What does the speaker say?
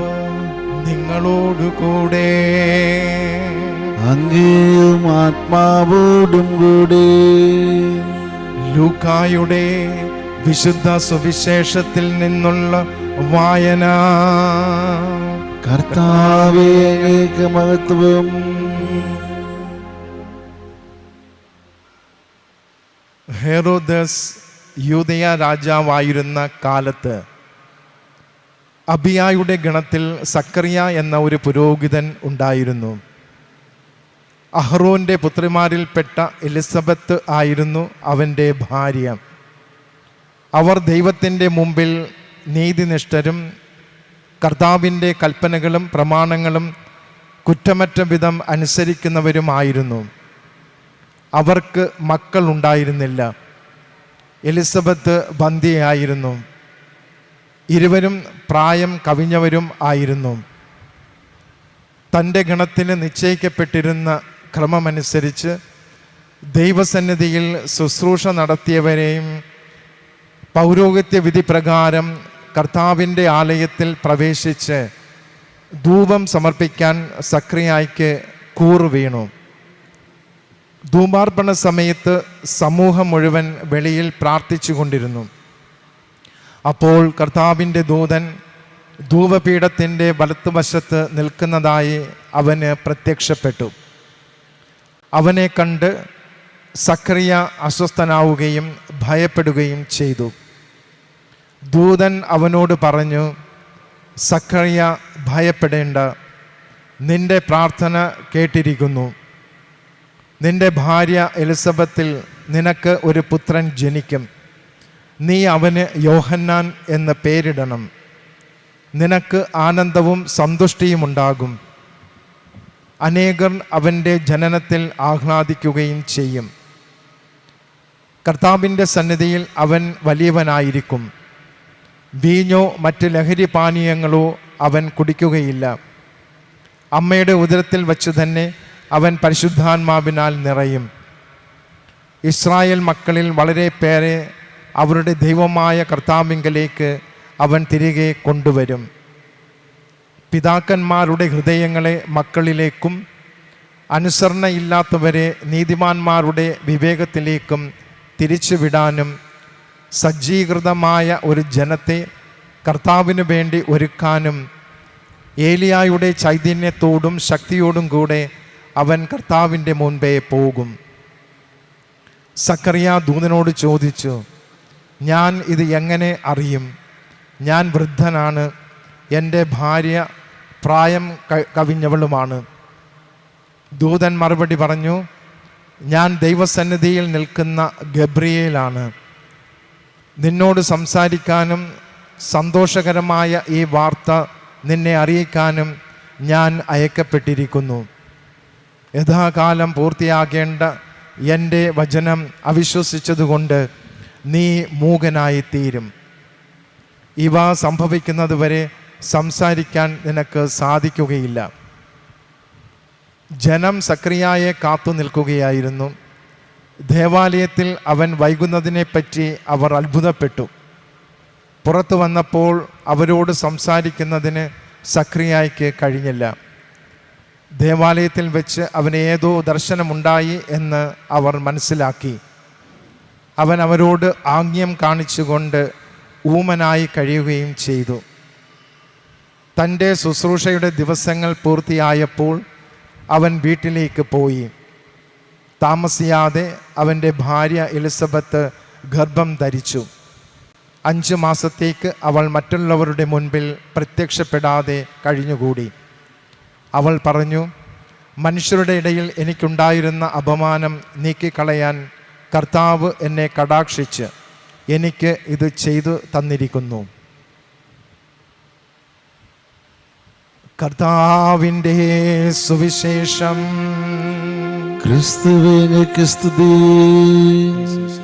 കർത്താവ് നിങ്ങളോടുകൂടെ. അങ്ങേയും ആത്മാവോടും കൂടെ. ലൂക്കായുടെ വിശുദ്ധ സുവിശേഷത്തിൽ നിന്നുള്ള വായന. കർത്താവേ മഹത്വം. ഹെറോദസ് യൂതയ രാജാവായിരുന്ന കാലത്ത് അബിയായുടെ ഗണത്തിൽ സക്കറിയ എന്ന ഒരു പുരോഹിതൻ ഉണ്ടായിരുന്നു. അഹ്റോന്റെ പുത്രിമാരിൽപ്പെട്ട എലിസബത്ത് ആയിരുന്നു അവന്റെ ഭാര്യ. അവർ ദൈവത്തിന്റെ മുമ്പിൽ നീതിനിഷ്ഠരും കർത്താവിന്റെ കൽപ്പനകളും പ്രമാണങ്ങളും കുറ്റമറ്റ വിധം അനുസരിക്കുന്നവരുമായിരുന്നു. അവർക്ക് മക്കളുണ്ടായിരുന്നില്ല എലിസബത്ത് ബന്ധിയായിരുന്നു. ഇരുവരും പ്രായം കവിഞ്ഞവരും ആയിരുന്നു. തന്റെ ഗണത്തിന് നിശ്ചയിക്കപ്പെട്ടിരുന്ന ക്രമമനുസരിച്ച് ദൈവസന്നിധിയിൽ ശുശ്രൂഷ നടത്തിയവരെയും പൗരോഹിത്യ വിധി പ്രകാരം കർത്താവിന്റെ ആലയത്തിൽ പ്രവേശിച്ച് ധൂപം സമർപ്പിക്കാൻ സക്രിയായിക്ക് കൂറ് വീണു. ധൂപാർപ്പണ സമയത്ത് സമൂഹം മുഴുവൻ വെളിയിൽ പ്രാർത്ഥിച്ചു കൊണ്ടിരുന്നു അപ്പോൾ കർത്താവിന്റെ ദൂതൻ ധൂപപീഠത്തിന്റെ വലത്തുവശത്ത് നിൽക്കുന്നതായി അവന് പ്രത്യക്ഷപ്പെട്ടു. അവനെ കണ്ട് സക്രിയ അസ്വസ്ഥനാവുകയും ഭയപ്പെടുകയും ചെയ്തു. ദൂതൻ അവനോട് പറഞ്ഞു സക്രിയ ഭയപ്പെടേണ്ട. നിന്റെ പ്രാർത്ഥന കേട്ടിരിക്കുന്നു. നിന്റെ ഭാര്യ എലിസബത്തിൽ നിനക്ക് ഒരു പുത്രൻ ജനിക്കും. നീ അവന് യോഹന്നാൻ എന്ന് പേരിടണം. നിനക്ക് ആനന്ദവും സന്തുഷ്ടിയും ഉണ്ടാകും. അനേകർ അവന്റെ ജനനത്തിൽ ആഹ്ലാദിക്കുകയും ചെയ്യും. കർത്താവിന്റെ സന്നിധിയിൽ അവൻ വലിയവനായിരിക്കും. വീഞ്ഞോ മറ്റ് ലഹരി പാനീയങ്ങളോ അവൻ കുടിക്കുകയില്ല. അമ്മയുടെ ഉദരത്തിൽ വച്ച് തന്നെ അവൻ പരിശുദ്ധാത്മാവിനാൽ നിറയും. ഇസ്രായേൽ മക്കളിൽ വളരെ പേരെ അവരുടെ ദൈവമായ കർത്താവിങ്കലേക്ക് അവൻ തിരികെ കൊണ്ടുവരും. പിതാക്കന്മാരുടെ ഹൃദയങ്ങളെ മക്കളിലേക്കും അനുസരണയില്ലാത്തവരെ നീതിമാന്മാരുടെ വിവേകത്തിലേക്കും തിരിച്ചുവിടാനും സജ്ജീകൃതമായ ഒരു ജനത്തെ കർത്താവിനു വേണ്ടി ഒരുക്കാനും ഏലിയായുടെ ചൈതന്യത്തോടും ശക്തിയോടും കൂടെ അവൻ കർത്താവിന്റെ മുൻപേ പോകും. സക്കറിയ ദൂതനോട് ചോദിച്ചു ഞാൻ ഇത് എങ്ങനെ അറിയും? ഞാൻ വൃദ്ധനാണ്. എന്റെ ഭാര്യ പ്രായം കവിഞ്ഞവളുമാണ്. ദൂതൻ മറുപടി പറഞ്ഞു ഞാൻ ദൈവസന്നിധിയിൽ നിൽക്കുന്ന ഗബ്രിയേലാണ്. നിന്നോട് സംസാരിക്കാനും സന്തോഷകരമായ ഈ വാർത്ത നിന്നെ അറിയിക്കാനും ഞാൻ അയക്കപ്പെട്ടിരിക്കുന്നു. യഥാകാലം പൂർത്തിയാകേണ്ട എന്റെ വചനം അവിശ്വസിച്ചതുകൊണ്ട് നീ മൂകനായി തീരും ഇവ സംഭവിക്കുന്നതുവരെ സംസാരിക്കാൻ നിനക്ക് സാധിക്കുകയില്ല. ജനം സക്രിയായെ കാത്തു നിൽക്കുകയായിരുന്നു. ദേവാലയത്തിൽ അവൻ വൈകുന്നതിനെപ്പറ്റി അവർ അത്ഭുതപ്പെട്ടു. പുറത്തു വന്നപ്പോൾ അവരോട് സംസാരിക്കുന്നതിന് സക്രിയായ്ക്ക് കഴിഞ്ഞില്ല. ദേവാലയത്തിൽ വെച്ച് അവന് ഏതോ ദർശനമുണ്ടായി എന്ന് അവർ മനസ്സിലാക്കി. അവൻ അവരോട് ആംഗ്യം കാണിച്ചുകൊണ്ട് ഊമനായി കഴിയുകയും ചെയ്തു. തന്റെ ശുശ്രൂഷയുടെ ദിവസങ്ങൾ പൂർത്തിയായപ്പോൾ അവൻ വീട്ടിലേക്ക് പോയി. താമസിയാതെ അവന്റെ ഭാര്യ എലിസബത്ത് ഗർഭം ധരിച്ചു. അഞ്ച് മാസത്തേക്ക് അവൾ മറ്റുള്ളവരുടെ മുൻപിൽ പ്രത്യക്ഷപ്പെടാതെ കഴിഞ്ഞുകൂടി. അവൾ പറഞ്ഞു മനുഷ്യരുടെ ഇടയിൽ എനിക്കുണ്ടായിരുന്ന അപമാനം നീക്കിക്കളയാൻ കർത്താവ് എന്നെ കടാക്ഷിച്ച് എനിക്ക് ഇത് ചെയ്തു തന്നിരിക്കുന്നു. കർത്താവിന്റെ സുവിശേഷം. ക്രിസ്തുവേ അങ്ങേക്ക് സ്തുതി